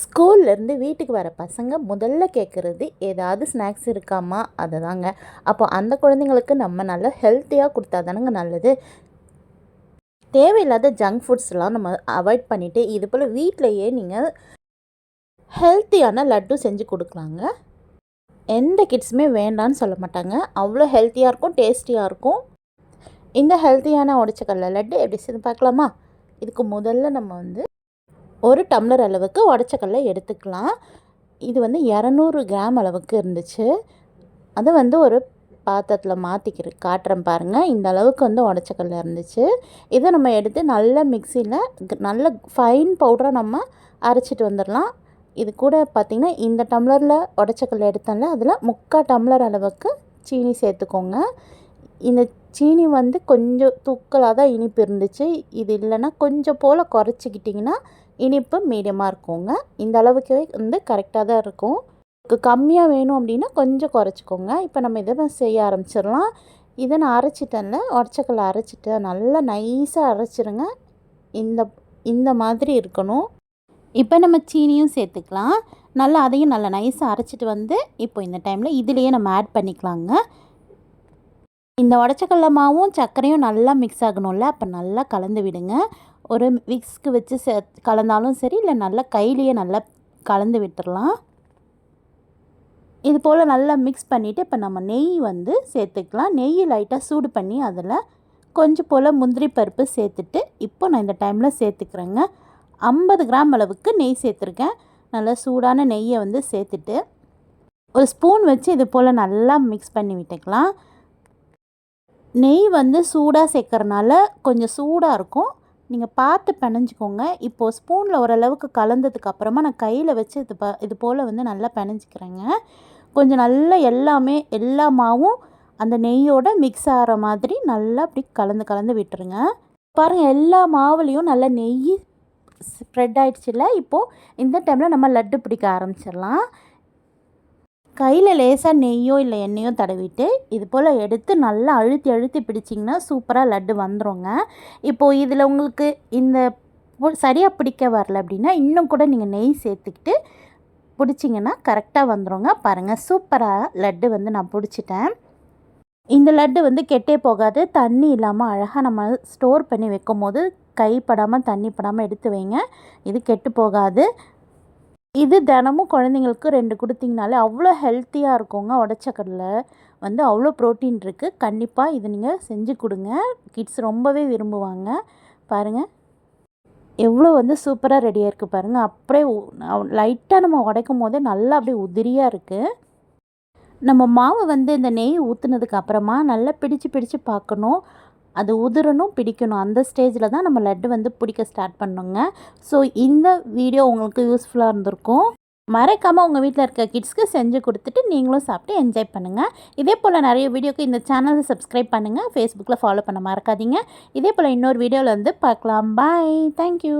ஸ்கூல்லேருந்து வீட்டுக்கு வர பசங்க முதல்ல கேட்குறது ஏதாவது ஸ்நாக்ஸ் இருக்காமா அதை தாங்க அப்போ அந்த குழந்தைங்களுக்கு நம்ம நல்லா ஹெல்த்தியாக கொடுத்தா தானங்க நல்லது. தேவையில்லாத ஜங்க் ஃபுட்ஸ்லாம் நம்ம அவாய்ட் பண்ணிவிட்டு இது போல் வீட்டிலையே நீங்கள் ஹெல்த்தியான லட்டு செஞ்சு கொடுக்கலாங்க. எந்த கிட்ஸுமே வேண்டான்னு சொல்ல மாட்டாங்க. அவ்வளோ ஹெல்த்தியாக இருக்கும் டேஸ்டியாக இருக்கும். இந்த ஹெல்த்தியான உடச்சக்கல்ல லட்டு எப்படி செஞ்சு பார்க்கலாமா? இதுக்கு முதல்ல நம்ம வந்து ஒரு டம்ளர் அளவுக்கு உடச்சக்கல்ல எடுத்துக்கலாம். இது வந்து இரநூறு கிராம் அளவுக்கு இருந்துச்சு. அதை வந்து ஒரு பாத்திரத்தில் மாற்றிக்கிற காட்டுறேன் பாருங்கள் இந்த அளவுக்கு வந்து உடச்சக்கல்ல இருந்துச்சு. இதை நம்ம எடுத்து நல்ல மிக்சியில் நல்ல ஃபைன் பவுடராக நம்ம அரைச்சிட்டு வந்துடலாம். இது கூட பார்த்திங்கன்னா இந்த டம்ளரில் உடச்சக்கல்ல எடுத்தோம்ல அதில் முக்கால் டம்ளர் அளவுக்கு சீனி சேர்த்துக்கோங்க. இந்த சீனி வந்து கொஞ்சம் தூக்கலாக தான் இனிப்பு இருந்துச்சு. இது இல்லைன்னா கொஞ்சம் போல் குறைச்சிக்கிட்டிங்கன்னா இனிப்பு மீடியமாக இருக்குங்க. இந்த அளவுக்கு வந்து கரெக்டாக தான் இருக்கும். கம்மியாக வேணும் அப்படின்னா கொஞ்சம் குறைச்சிக்கோங்க. இப்போ நம்ம இதை செய்ய ஆரம்பிச்சிடலாம். இதை நான் அரைச்சிட்டேன்ல. உடச்சக்கல்ல அரைச்சிட்டு நல்லா நைஸாக அரைச்சிருங்க. இந்த இந்த மாதிரி இருக்கணும். இப்போ நம்ம சீனியும் சேர்த்துக்கலாம். நல்லா அதையும் நல்லா நைஸாக அரைச்சிட்டு வந்து இப்போ இந்த டைமில் இதுலேயே நம்ம ஆட் பண்ணிக்கலாங்க. இந்த உடச்சக்கல்ல மாவும் சர்க்கரையும் நல்லா மிக்ஸ் ஆகணும்ல. அப்போ நல்லா கலந்து விடுங்க. ஒரு விக்ஸ்க்கு வச்சு சே கலந்தாலும் சரி இல்லை நல்லா கையிலேயே நல்லா கலந்து விட்டுடலாம் இது போல் நல்லா மிக்ஸ் பண்ணிவிட்டு இப்போ நம்ம நெய் வந்து சேர்த்துக்கலாம். நெய் லைட்டாக சூடு பண்ணி அதில் கொஞ்சம் போல் முந்திரி பருப்பு சேர்த்துட்டு இப்போ நான் இந்த டைமில் சேர்த்துக்கிறேங்க. ஐம்பது கிராம் அளவுக்கு நெய் சேர்த்துருக்கேன். நல்லா சூடான நெய்யை வந்து சேர்த்துட்டு ஒரு ஸ்பூன் வச்சு இது போல் நல்லா மிக்ஸ் பண்ணி விட்டுக்கலாம். நெய் வந்து சூடாக சேர்க்குறனால கொஞ்சம் சூடாக இருக்கும். நீங்கள் பார்த்து பிணைஞ்சிக்கோங்க இப்போது ஸ்பூனில் ஓரளவுக்கு கலந்ததுக்கு அப்புறமா நான் கையில் வச்சு இது ப இது போல் வந்து நல்லா பிணைஞ்சிக்கிறேங்க கொஞ்சம் நல்லா எல்லாமே எல்லா மாவும் அந்த நெய்யோட மிக்ஸ் ஆகிற மாதிரி நல்லா அப்படி கலந்து கலந்து விட்டுருங்க. பாருங்கள் எல்லா மாவுலேயும் நல்லா நெய் ஸ்ப்ரெட் ஆகிடுச்சில்ல இப்போது இந்த டைமில் நம்ம லட்டு பிடிக்க ஆரம்பிச்சிடலாம். கையில் லேசாக நெய்யோ இல்லை எண்ணெயோ தடவிட்டு இது போல் எடுத்து நல்லா அழுத்தி அழுத்தி பிடிச்சிங்கன்னா சூப்பராக லட்டு வந்துடுங்க இப்போது இதில் உங்களுக்கு இந்த சரியாக பிடிக்க வரல அப்படின்னா இன்னும் கூட நீங்கள் நெய் சேர்த்துக்கிட்டு பிடிச்சிங்கன்னா கரெக்டாக வந்துடுங்க பாருங்கள் சூப்பராக லட்டு வந்து நான் பிடிச்சிட்டேன். இந்த லட்டு வந்து கெட்டே போகாது. தண்ணி இல்லாமல் அழகாக நம்ம ஸ்டோர் பண்ணி வைக்கும் போது கைப்படாமல் தண்ணி படாமல் எடுத்து வைங்க. இது கெட்டு போகாது. இது தினமும் குழந்தைங்களுக்கு ரெண்டு கொடுத்தீங்கனாலே அவ்வளோ ஹெல்த்தியாக இருக்குங்க உடச்சக்கடலை. வந்து அவ்வளோ ப்ரோட்டீன் இருக்குது கண்டிப்பாக இது நீங்கள் செஞ்சு கொடுங்க. கிட்ஸ் ரொம்பவே விரும்புவாங்க. பாருங்கள் எவ்வளோ வந்து சூப்பராக ரெடியாக இருக்குது பாருங்கள் அப்படியே லைட்டாக நம்ம உடைக்கும் போதே நல்லா அப்படியே உதிரியாக இருக்குது நம்ம மாவை வந்து இந்த நெய் ஊற்றுனதுக்கு அப்புறமா நல்லா பிடிச்சு பிடிச்சு பார்க்கணும். அது உதிரணும் பிடிக்கணும். அந்த ஸ்டேஜில் தான் நம்ம லட்டு வந்து பிடிக்க ஸ்டார்ட் பண்ணுங்க. ஸோ இந்த வீடியோ உங்களுக்கு யூஸ்ஃபுல்லாக இருந்திருக்கும். மறக்காமல் உங்கள் வீட்டில் இருக்க கிட்ஸ்க்கு செஞ்சு கொடுத்துட்டு நீங்களும் சாப்பிட்டு என்ஜாய் பண்ணுங்கள் இதே போல் நிறைய வீடியோக்கு இந்த சேனலை சப்ஸ்கிரைப் பண்ணுங்கள் ஃபேஸ்புக்கில் ஃபாலோ பண்ண மறக்காதீங்க. இதே போல் இன்னொரு வீடியோவில் வந்து பார்க்கலாம். Bye thank you